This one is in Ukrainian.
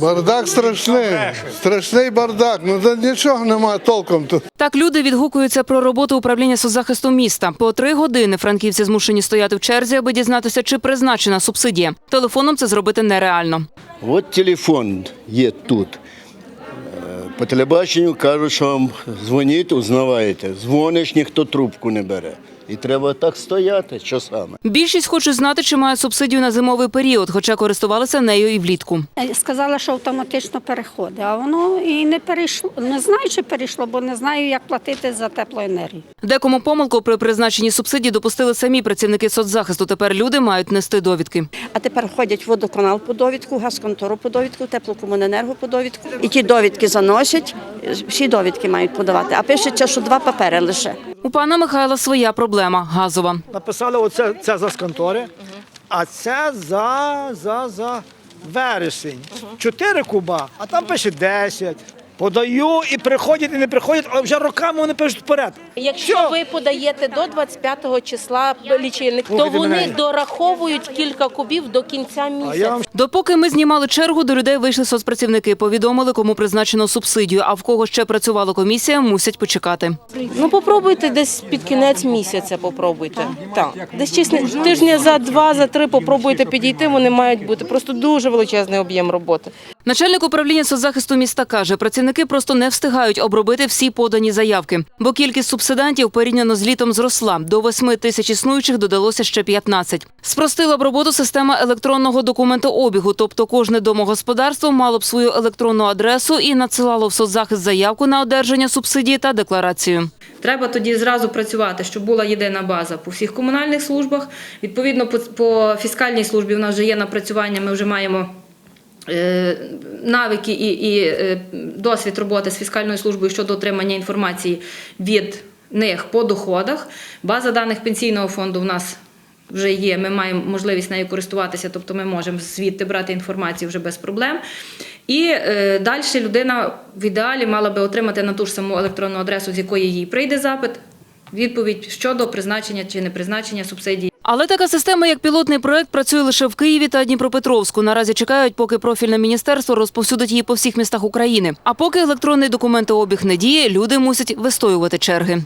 Бардак страшний, страшний бардак. Ну нічого немає толком тут. Так люди відгукуються про роботу управління соцзахисту міста. По три години франківці змушені стояти в черзі, аби дізнатися, чи призначена субсидія. Телефоном це зробити нереально. От телефон є тут. Е, По телебаченню кажуть, що вам дзвоніть, узнаваєте. Дзвониш, ніхто трубку не бере. І треба так стояти часами. Більшість хочуть знати, чи мають субсидію на зимовий період, хоча користувалися нею і влітку. Сказала, що автоматично переходить, а воно і не перейшло. Не знаю, чи перейшло, бо не знаю, як платити за теплоенергію. Декому помилку при призначенні субсидії допустили самі працівники соцзахисту. Тепер люди мають нести довідки. А тепер ходять в водоканал по довідку, газконтору по довідку, теплокомуненерго по довідку. І ті довідки заносять, всі довідки мають подавати. А пишеться, що два папери лише. У пана Михайла своя проблема газова. Написали оце це за скантори, а це за, за, за вересень. Чотири куба, а там пише 10. Подаю і приходять, і не приходять, але вже роками вони пишуть вперед. Якщо Що? ви подаєте до 25 числа лічильник, то Слухайте вони мене. дораховують кілька кубів до кінця А місяця. вам Допоки ми знімали чергу, до людей вийшли соцпрацівники, повідомили, кому призначено субсидію. А в кого ще працювала комісія, мусять почекати. Ну попробуйте десь під кінець місяця. Попробуйте. Так, десь чесно, тижня за два, за три попробуйте підійти. Вони мають бути просто дуже величезний об'єм роботи. Начальник управління соцзахисту міста каже, працівники просто не встигають обробити всі подані заявки, бо кількість субсидантів порівняно з літом зросла. До 8 тисяч існуючих додалося ще 15. Спростила б роботу система електронного документообігу, тобто кожне домогосподарство мало б свою електронну адресу і надсилало в соцзахист заявку на одержання субсидії та декларацію. Треба тоді зразу працювати, щоб була єдина база по всіх комунальних службах. Відповідно, по, фіскальній службі у нас вже є напрацювання, ми вже маємо. Е, Навики і, і е, досвід роботи з фіскальною службою щодо отримання інформації від них по доходах. База даних пенсійного фонду в нас вже є. Ми маємо можливість нею користуватися, тобто ми можемо звідти брати інформацію вже без проблем. І е, далі людина в ідеалі мала би отримати на ту ж саму електронну адресу, з якої їй прийде запит, відповідь щодо призначення чи не призначення субсидії. Але така система, як пілотний проект, працює лише в Києві та Дніпропетровську. Наразі чекають, поки профільне міністерство розповсюдить її по всіх містах України. А поки електронний документообіг не діє, люди мусять вистоювати черги.